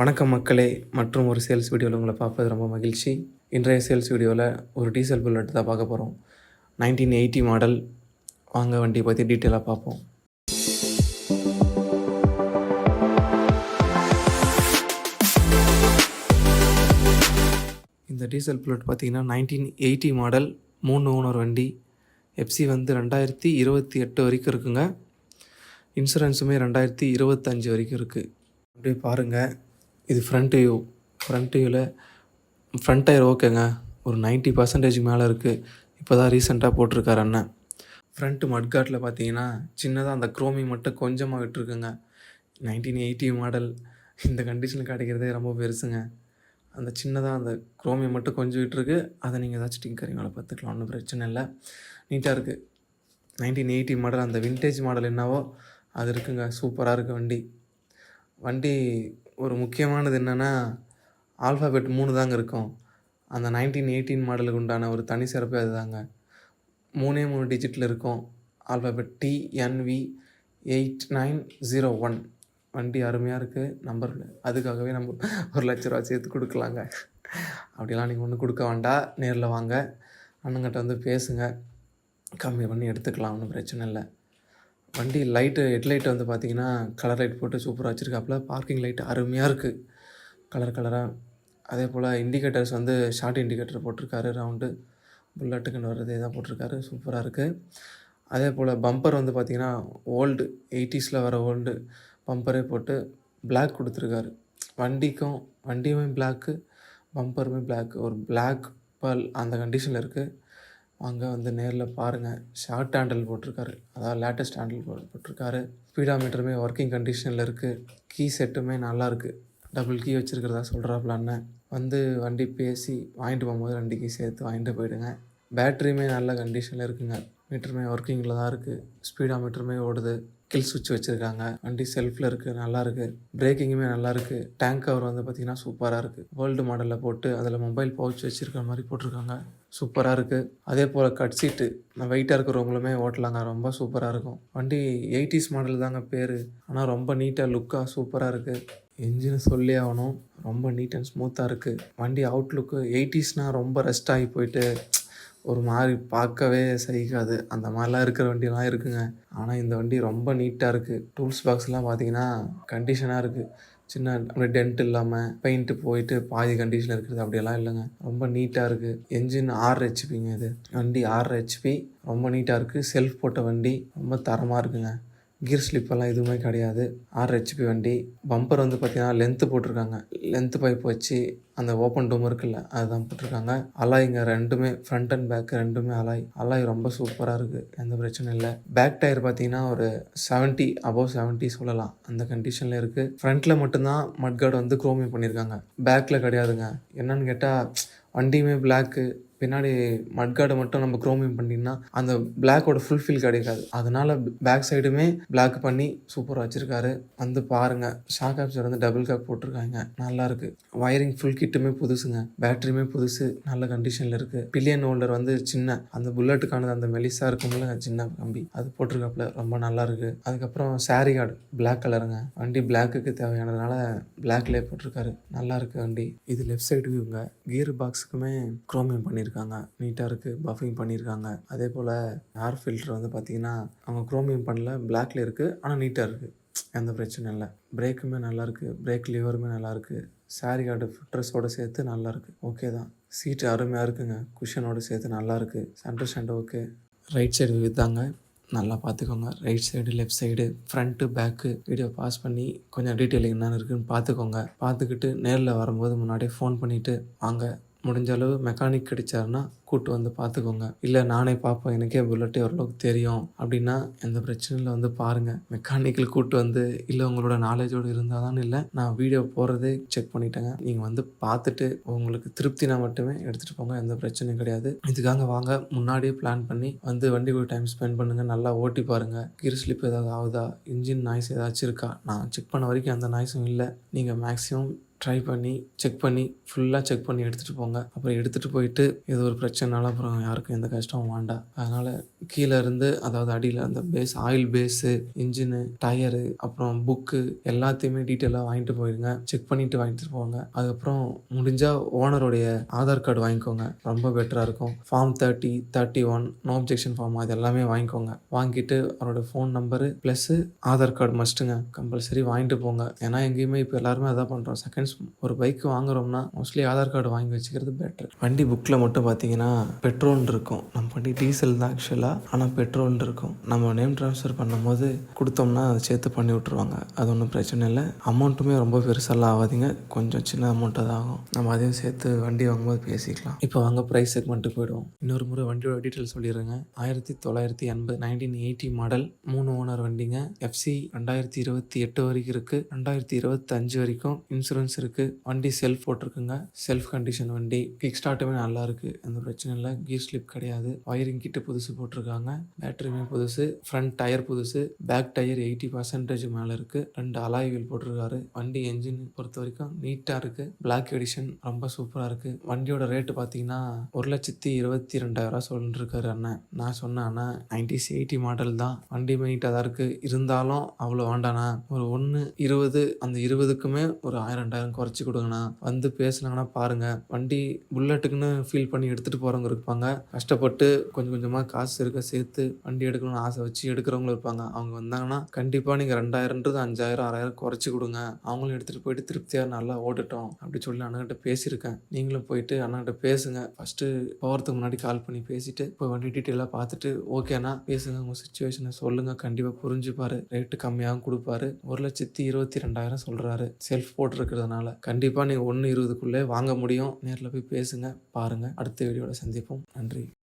வணக்கம் மக்களே மற்றும் ஒரு சேல்ஸ் வீடியோவில் உங்களை பார்ப்பது ரொம்ப மகிழ்ச்சி. இன்றைய சேல்ஸ் வீடியோவில் ஒரு டீசல் புல்லட் தான் பார்க்க போகிறோம் நைன்டீன் எயிட்டி மாடல். வாங்க வண்டியை பற்றி டீட்டெயிலாக பார்ப்போம். இந்த டீசல் புல்லட் பார்த்தீங்கன்னா நைன்டீன் எயிட்டி மாடல். மூணு ஓனர் வண்டி. எஃப்சி வந்து ரெண்டாயிரத்தி இருபத்தி எட்டு வரைக்கும் இருக்குங்க. இன்சூரன்ஸுமே ரெண்டாயிரத்தி இருபத்தஞ்சி வரைக்கும் இருக்குது அப்படியே பாருங்கள் இது ஃப்ரண்ட் வியூ ஃப்ரண்ட் வியூவில் ஃப்ரண்ட் டயர் ஓகேங்க. ஒரு 90% பர்சன்டேஜ் மேலே இருக்குது இப்போ தான் ரீசெண்டாக போட்டிருக்காரு அண்ணன். ஃப்ரண்ட்டு மட்காட்டில் பார்த்தீங்கன்னா சின்னதாக அந்த குரோமி மட்டும் கொஞ்சமாக விட்டுருக்குங்க. நைன்டீன் எயிட்டி மாடல் இந்த கண்டிஷனில் கிடைக்கிறதே ரொம்ப பெருசுங்க. அந்த சின்னதாக அந்த குரோமி மட்டும் கொஞ்சம் விட்டுருக்கு. அதை நீங்கள் ஏதாச்சும் டிங்கரிங் வேலை பார்த்துக்கலாம். ஒன்றும் பிரச்சனை இல்லை. நீட்டாக இருக்குது நைன்டீன் எயிட்டி மாடல் அந்த வின்டேஜ் மாடல் என்னவோ அது இருக்குங்க. சூப்பராக இருக்குது வண்டி. வண்டி ஒரு முக்கியமானது என்னென்னா ஆல்ஃபாபெட் மூணு தாங்க இருக்கும். அந்த நைன்டீன் எயிட்டீன் மாடலுக்கு உண்டான ஒரு தனி சிறப்பே அதுதாங்க. மூணே மூணு டிஜிட்டில் இருக்கும். Alphabet T N V eight nine zero one வண்டி அருமையாக இருக்குது நம்பர் அதுக்காகவே நம்ம ஒரு லட்ச ரூபா சேர்த்து கொடுக்கலாங்க. அப்படிலாம் நீங்கள் ஒன்றும் கொடுக்க வேண்டாம். நேரில் வாங்க. அண்ணங்கிட்ட வந்து பேசுங்க. கம்மி பண்ணி எடுத்துக்கலாம். ஒன்றும் பிரச்சனை இல்லை. வண்டி லைட்டு ஹெட்லைட் வந்து பார்த்தீங்கன்னா கலர் லைட் போட்டு சூப்பராக வச்சுருக்காப்புல. பார்க்கிங் லைட் அருமையாக இருக்குது கலர் கலராக அதே போல் இண்டிகேட்டர்ஸ் வந்து ஷார்ட் இண்டிகேட்டர் போட்டிருக்காரு ரவுண்டு புல்லட்டுக்குன்னு வர்றதே தான் போட்டிருக்காரு. சூப்பராக இருக்குது அதே போல் பம்பர் வந்து பார்த்திங்கன்னா ஓல்டு எயிட்டிஸில் வர ஓல்டு பம்பரே போட்டு பிளாக் கொடுத்துருக்காரு. வண்டிக்கும் வண்டியுமே பிளாக்கு பம்பருமே பிளாக் ஒரு பிளாக் பல் அந்த கண்டிஷனில் இருக்குது வாங்க வந்து நேரில் பாருங்கள் ஷார்ட் ஹேண்டில் போட்டிருக்காரு. அதாவது லேட்டஸ்ட் ஹேண்டில் போட்டிருக்காரு. ஸ்பீடாமீட்டருமே ஒர்க்கிங் கண்டிஷனில் இருக்குது கீ செட்டுமே நல்லா இருக்குது டபுள் கீ வச்சுருக்கிறதா சொல்கிறாப்புல அண்ணன். வந்து வண்டி பேசி வாங்கிட்டு போகும்போது ரெண்டு கீ சேர்த்து வாங்கிட்டு போயிடுங்க. பேட்ரியுமே நல்ல கண்டிஷனில் இருக்குங்க. மீட்டருமே ஒர்க்கிங்கில் தான் இருக்குது ஸ்பீடாமீட்டருமே ஓடுது. கில் சுவிட்ச் வச்சுருக்காங்க. வண்டி செல்ஃபில் இருக்குது நல்லாயிருக்கு பிரேக்கிங்குமே நல்லாயிருக்கு டேங்க் கவர் வந்து பார்த்திங்கன்னா சூப்பராக இருக்குது வேர்ல்டு மாடலில் போட்டு அதில் மொபைல் பவுச் வச்சுருக்கிற மாதிரி போட்டிருக்காங்க. சூப்பராக இருக்குது அதே போல் கட் சீட்டு நான் வெயிட்டாக இருக்கிறவங்களுமே ஓட்டலாங்க. ரொம்ப சூப்பராக இருக்கும். வண்டி எயிட்டிஸ் மாடல் தாங்க பேர். ஆனால் ரொம்ப நீட்டாக லுக்காக சூப்பராக இருக்குது என்ஜினை சொல்லி ஆகணும். ரொம்ப நீட் அண்ட் ஸ்மூத்தாக இருக்குது வண்டி அவுட்லுக்கு எயிட்டிஸ்னால் ரொம்ப ரெஸ்ட் ஆகி போயிட்டு ஒரு மாதிரி பார்க்கவே சகிக்காது. அந்த மாதிரிலாம் இருக்கிற வண்டிலாம் இருக்குங்க. ஆனால் இந்த வண்டி ரொம்ப நீட்டாக இருக்குது டூல்ஸ் பாக்ஸ்லாம் பார்த்தீங்கன்னா கண்டிஷனாக இருக்குது சின்ன அப்படியே டென்ட் இல்லாமல் பெயிண்ட்டு போயிட்டு பாதி கண்டிஷனில் இருக்கிறது அப்படியெல்லாம் இல்லைங்க. ரொம்ப நீட்டாக இருக்குது என்ஜின் ஆறு ஹெச்பிங்க இது. வண்டி ஆறு ஹெச்பி ரொம்ப நீட்டாக இருக்குது செல்ஃப் போட்ட வண்டி ரொம்ப தரமாக இருக்குங்க. கியர் ஸ்லிப்பெல்லாம் எதுவுமே கிடையாது. ஆறு ஹெச்பி வண்டி. பம்பர் வந்து பார்த்தீங்கன்னா லென்த்து போட்டிருக்காங்க. லென்த்து பைப் வச்சு அந்த ஓப்பன் டூம் இருக்குல்ல அதுதான் போட்டிருக்காங்க. அலாய்ங்க ரெண்டுமே ஃப்ரண்ட் அண்ட் பேக் ரெண்டுமே அலாய் அலாய் ரொம்ப சூப்பராக இருக்குது எந்த பிரச்சனையும் இல்லை. பேக் டயர் பார்த்தீங்கன்னா ஒரு செவன்ட்டி அபவ் செவன்ட்டி சொல்லலாம். அந்த கண்டிஷனில் இருக்குது ஃப்ரண்ட்டில் மட்டும்தான் மட்கார்டு வந்து குரோமியம் பண்ணியிருக்காங்க பேக்கில் கிடையாதுங்க. என்னன்னு கேட்டால் வண்டியுமே பிளாக்கு பின்னாடி மட்கார்டை மட்டும் நம்ம குரோமியம் பண்ணிங்கன்னா அந்த பிளாக்கோட ஃபுல்ஃபில் கிடைக்காது. அதனால பேக் சைடுமே பிளாக் பண்ணி சூப்பராக வச்சுருக்காரு. வந்து பாருங்க ஷாக் ஆப்ஸர் வந்து டபுள் கேப் போட்டிருக்காங்க. நல்லா இருக்கு. Wiring full கிட்டுமே புதுசுங்க. பேட்டரியுமே புதுசு. நல்ல கண்டிஷனில் இருக்கு. பில்லியன் ஹோல்டர் வந்து சின்ன அந்த புல்லட்டுக்கானது அந்த மெலிசா இருக்கும்ல சின்ன கம்பி. அது போட்டிருக்காப்புல. ரொம்ப நல்லா இருக்கு. அதுக்கப்புறம் சாரி கார்டு பிளாக் கலருங்க வண்டி பிளாக்குக்கு தேவையானதுனால பிளாக்லேயே போட்டிருக்காரு. நல்லா இருக்கு வண்டி. இது லெஃப்ட் சைடு இவங்க. கியர் பாக்ஸுக்குமே குரோமியம் பண்ணியிருக்காங்க. நீட்டாக இருக்குது பஃபிங் பண்ணியிருக்காங்க. அதே போல் ஏர் ஃபில்டர் வந்து பார்த்தீங்கன்னா அவங்க குரோமியம் பண்ணல பிளாக்ல இருக்குது ஆனால் நீட்டாக இருக்குது எந்த பிரச்சனையும் இல்லை. பிரேக்குமே நல்லாயிருக்கு பிரேக் லிவருமே நல்லாயிருக்கு சாரி கார்டு சேர்த்து நல்லாயிருக்கு ஓகே தான். சீட்டு அருமையாக இருக்குங்க. குஷனோடு சேர்த்து நல்லாயிருக்கு centre stand okay right side விற்றாங்க நல்லா பார்த்துக்கோங்க right side left side front back video pass பண்ணி கொஞ்சம் டீட்டெயில் என்னென்னு இருக்குன்னு பார்த்துக்கோங்க பார்த்துக்கிட்டு நேரில் வரும்போது முன்னாடியே ஃபோன் பண்ணிவிட்டு வாங்க. முடிஞ்ச அளவு மெக்கானிக் கிடைச்சாருன்னா கூட்டு வந்து பார்த்துக்கோங்க இல்லை நானே பார்ப்பேன் எனக்கே புல்லட்டே ஓரளவுக்கு தெரியும். அப்படின்னா எந்த பிரச்சனையில் வந்து பாருங்கள் மெக்கானிக்கல் கூட்டு வந்து இல்லை உங்களோட நாலேஜோடு இருந்தால் தான் இல்லை நான் வீடியோ போகிறதே செக் பண்ணிட்டேங்க. நீங்கள் வந்து பார்த்துட்டு உங்களுக்கு திருப்தினா மட்டுமே எடுத்துகிட்டு போங்க எந்த பிரச்சனையும் கிடையாது. இதுக்காக வாங்க முன்னாடியே பிளான் பண்ணி வந்து வண்டி கூட டைம் ஸ்பெண்ட் பண்ணுங்கள் நல்லா ஓட்டி பாருங்கள் கீர் ஸ்லிப் ஏதாவது ஆகுதா? இன்ஜின் நாய்ஸ் ஏதாச்சும் இருக்கா? நான் செக் பண்ண வரைக்கும் அந்த நாய்ஸும் இல்லை. நீங்கள் மேக்ஸிமம் ட்ரை பண்ணி செக் பண்ணி ஃபுல்லாக செக் பண்ணி எடுத்துகிட்டு போங்க. அப்புறம் எடுத்துகிட்டு போயிட்டு ஏதோ ஒரு பிரச்சனைனால அப்புறம் யாருக்கும் எந்த கஷ்டமும் வேண்டாம். அதனால் கீழே இருந்து அதாவது அடியில் அந்த base oil base engine tyre அப்புறம் புக்கு எல்லாத்தையுமே டீட்டெயிலாக வாங்கிட்டு போயிடுங்க செக் பண்ணிட்டு வாங்கிட்டு போங்க. அதுக்கப்புறம் முடிஞ்சால் ஓனருடைய ஆதார் கார்டு வாங்கிக்கோங்க. ரொம்ப பெட்டராக இருக்கும். Form thirty thirty one no objection form அது எல்லாமே வாங்கிக்கோங்க. வாங்கிட்டு அவரோட phone number plus Aadhaar card மஸ்ட்டுங்க compulsory வாங்கிட்டு போங்க. ஏன்னா எங்கேயுமே இப்போ எல்லாருமே அதான் பண்ணுறோம் செகண்ட்ஸ் ஒரு பைக் வாங்குறோம்னா மோஸ்ட்லி ஆதார் கார்டு வாங்கி வச்சுக்கிறது பெட்டர் வண்டி புக்கில் மட்டும் பார்த்தீங்கன்னா பெட்ரோல் இருக்கும். நம்ம வண்டி டீசல் தான் ஆக்சுவலாக ஆனால் பெட்ரோல் இருக்கும். நம்ம நேம் ட்ரான்ஸ்ஃபர் பண்ணும்போது கொடுத்தோம்னா அதை சேர்த்து பண்ணி விட்ருவாங்க அது ஒன்றும் பிரச்சனை இல்லை. அமௌண்ட்டுமே ரொம்ப பெருசாலாம் ஆகாதீங்க. கொஞ்சம் சின்ன அமௌண்ட்டாக தான் ஆகும். நம்ம அதையும் சேர்த்து வண்டி வாங்கும்போது பேசிக்கலாம். இப்போ வாங்க ப்ரைஸ் செக்மெண்ட்டுக்கு போயிடுவோம். இன்னொரு முறை வண்டியோட டீட்டெயில் சொல்லிடுறேங்க. ஆயிரத்தி தொள்ளாயிரத்தி எண்பது நைன்டீன் எயிட்டி மாடல் மூணு ஓனர் வண்டிங்க. எஃப்சி ரெண்டாயிரத்தி இருபத்தி எட்டு வரைக்கும் இருக்குது ரெண்டாயிரத்தி இருபத்தஞ்சு வரைக்கும் இன்சூரன்ஸ் இருக்குது வண்டி செல்ஃப் போட்டிருக்குங்க. செல்ஃப் கண்டிஷன் வண்டி. கிக் ஸ்டார்ட்டுமே நல்லா இருக்குது எந்த பிரச்சனை இல்லை. கீர் ஸ்லிப் கிடையாது. வயரிங் கிட்ட புதுசு போட்டிருக்காங்க. பேட்டரியுமே புதுசு. ஃப்ரண்ட் டயர் புதுசு. பேக் டயர் எயிட்டி பர்சன்டேஜ் மேலே இருக்குது ரெண்டு அலாய் வீல் போட்டிருக்காரு. வண்டி என்ஜின் பொறுத்த வரைக்கும் நீட்டாக இருக்குது பிளாக் எடிஷன் ரொம்ப சூப்பராக இருக்குது வண்டியோட ரேட்டு பார்த்தீங்கன்னா ஒரு லட்சத்தி இருபத்தி ரெண்டாயிரம் சொல்லிட்டுருக்காரு அண்ணன். நான் சொன்னேன் அண்ணா நைன்டிஸ் எயிட்டி மாடல் தான். வண்டி நீட்டாக தான் இருக்குது இருந்தாலும் அவ்வளோ வேண்டாண்ணா ஒரு ஒன்று இருபது அந்த இருபதுக்குமே ஒரு ஆயிரம் ரெண்டாயிரம் குறைச்சி கொடுங்கண்ணா. வந்து பேசுனாங்கன்னா பாருங்க. வண்டி புல்லட்டுக்குன்னு ஃபீல் பண்ணி எடுத்துகிட்டு போகிறவங்க இருப்பாங்க. கஷ்டப்பட்டு கொஞ்சம் கொஞ்சமாக காசு இருக்க சேர்த்து வண்டி எடுக்கணும்னு ஆசை வச்சு எடுக்கிறவங்களும் இருப்பாங்க. அவங்க வந்தாங்கன்னா கண்டிப்பாக நீங்கள் ரெண்டாயிரன்றது அஞ்சாயிரம் ஆறாயிரம் குறைச்சி கொடுங்க. அவங்களும் எடுத்துகிட்டு போயிட்டு திருப்தியாக நல்லா ஓட்டுட்டோம் அப்படி சொல்லி அண்ணன்கிட்ட பேசியிருக்கேன். நீங்களும் போயிட்டு அண்ணன்கிட்ட பேசுங்க. ஃபஸ்ட்டு போகிறதுக்கு முன்னாடி கால் பண்ணி பேசிட்டு இப்போ வண்டி டீட்டெயிலாக பார்த்துட்டு ஓகேண்ணா பேசுங்க. உங்கள் சுச்சுவேஷனை சொல்லுங்கள் கண்டிப்பாக புரிஞ்சுப்பாரு. ரேட்டு கம்மியாகவும் கொடுப்பாரு. ஒரு லட்சத்தி இருபத்தி ரெண்டாயிரம் சொல்கிறாரு செல்ஃப் போட்டிருக்கிறதுனால. அதனால் கண்டிப்பாக நீங்கள் ஒன்று இருபதுக்குள்ளே வாங்க முடியும். நேரில் போய் பேசுங்க பாருங்கள் அடுத்த வீடியோவில் சந்திப்போம். நன்றி.